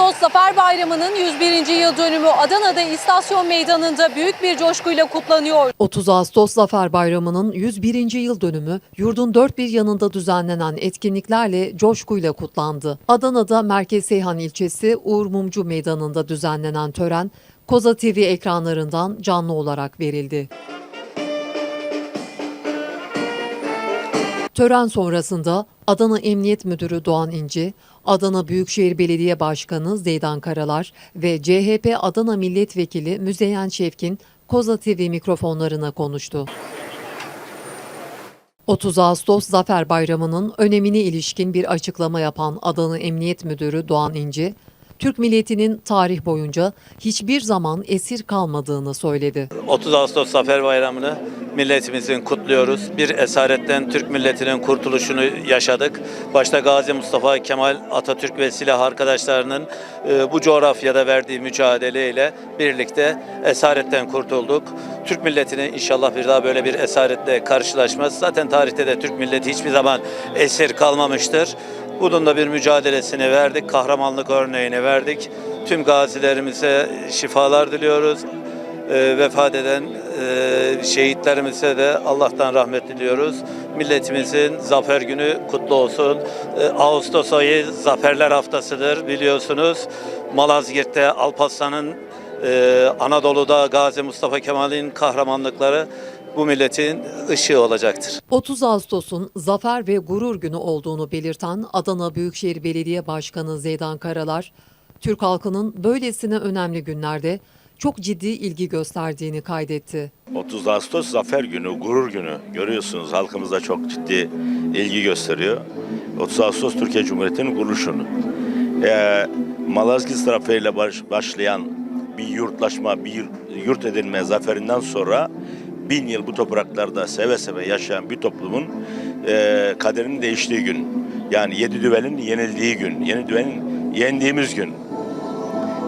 Ağustos Zafer Bayramı'nın 101. yıl dönümü Adana'da İstasyon Meydanı'nda büyük bir coşkuyla kutlanıyor. 30 Ağustos Zafer Bayramı'nın 101. yıl dönümü yurdun dört bir yanında düzenlenen etkinliklerle coşkuyla kutlandı. Adana'da Merkez Seyhan ilçesi Uğur Mumcu Meydanı'nda düzenlenen tören Koza TV ekranlarından canlı olarak verildi. Tören sonrasında Adana Emniyet Müdürü Doğan İnci, Adana Büyükşehir Belediye Başkanı Zeydan Karalar ve CHP Adana Milletvekili Müzeyyen Şevkin Koza TV mikrofonlarına konuştu. 30 Ağustos Zafer Bayramı'nın önemine ilişkin bir açıklama yapan Adana Emniyet Müdürü Doğan İnci, Türk milletinin tarih boyunca hiçbir zaman esir kalmadığını söyledi. 30 Ağustos Zafer Bayramı'nı milletimizin kutluyoruz. Bir esaretten Türk milletinin kurtuluşunu yaşadık. Başta Gazi Mustafa Kemal Atatürk ve silah arkadaşlarının e, bu coğrafyada verdiği mücadeleyle birlikte esaretten kurtulduk. Türk milletine inşallah bir daha böyle bir esaretle karşılaşmaz. Zaten tarihte de Türk milleti hiçbir zaman esir kalmamıştır. Bunun da bir mücadelesini verdik, kahramanlık örneğini verdik. Tüm gazilerimize şifalar diliyoruz. E, vefat eden e, şehitlerimize de Allah'tan rahmet diliyoruz. Milletimizin zafer günü kutlu olsun. E, Ağustos ayı zaferler haftasıdır biliyorsunuz. Malazgirt'te Alparslan'ın e, Anadolu'da Gazi Mustafa Kemal'in kahramanlıkları bu milletin ışığı olacaktır. 30 Ağustos'un zafer ve gurur günü olduğunu belirten Adana Büyükşehir Belediye Başkanı Zeydan Karalar, Türk halkının böylesine önemli günlerde çok ciddi ilgi gösterdiğini kaydetti. 30 Ağustos Zafer Günü, gurur günü. Görüyorsunuz halkımızda çok ciddi ilgi gösteriyor. 30 Ağustos Türkiye Cumhuriyeti'nin kuruluşunu. Ee, Malazgirt tarafıyla baş, başlayan bir yurtlaşma, bir yurt edinme zaferinden sonra bin yıl bu topraklarda seve seve yaşayan bir toplumun e, kaderinin değiştiği gün. Yani yedi düvenin yenildiği gün, yeni düvenin yendiğimiz gün.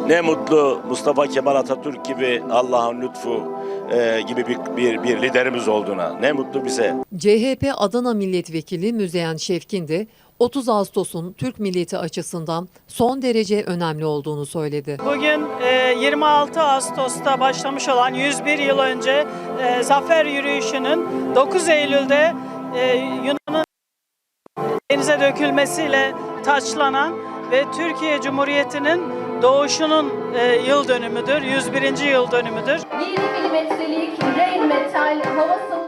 Ne mutlu Mustafa Kemal Atatürk gibi Allah'ın lütfu e, gibi bir, bir, bir liderimiz olduğuna. Ne mutlu bize. CHP Adana Milletvekili Müzeyyen Şevkin de 30 Ağustos'un Türk milleti açısından son derece önemli olduğunu söyledi. Bugün e, 26 Ağustos'ta başlamış olan 101 yıl önce e, Zafer Yürüyüşü'nün 9 Eylül'de e, Yunan'ın denize dökülmesiyle taçlanan ve Türkiye Cumhuriyeti'nin doğuşunun e, yıl dönümüdür, 101. yıl dönümüdür. 1 milimetrelik rain metal hava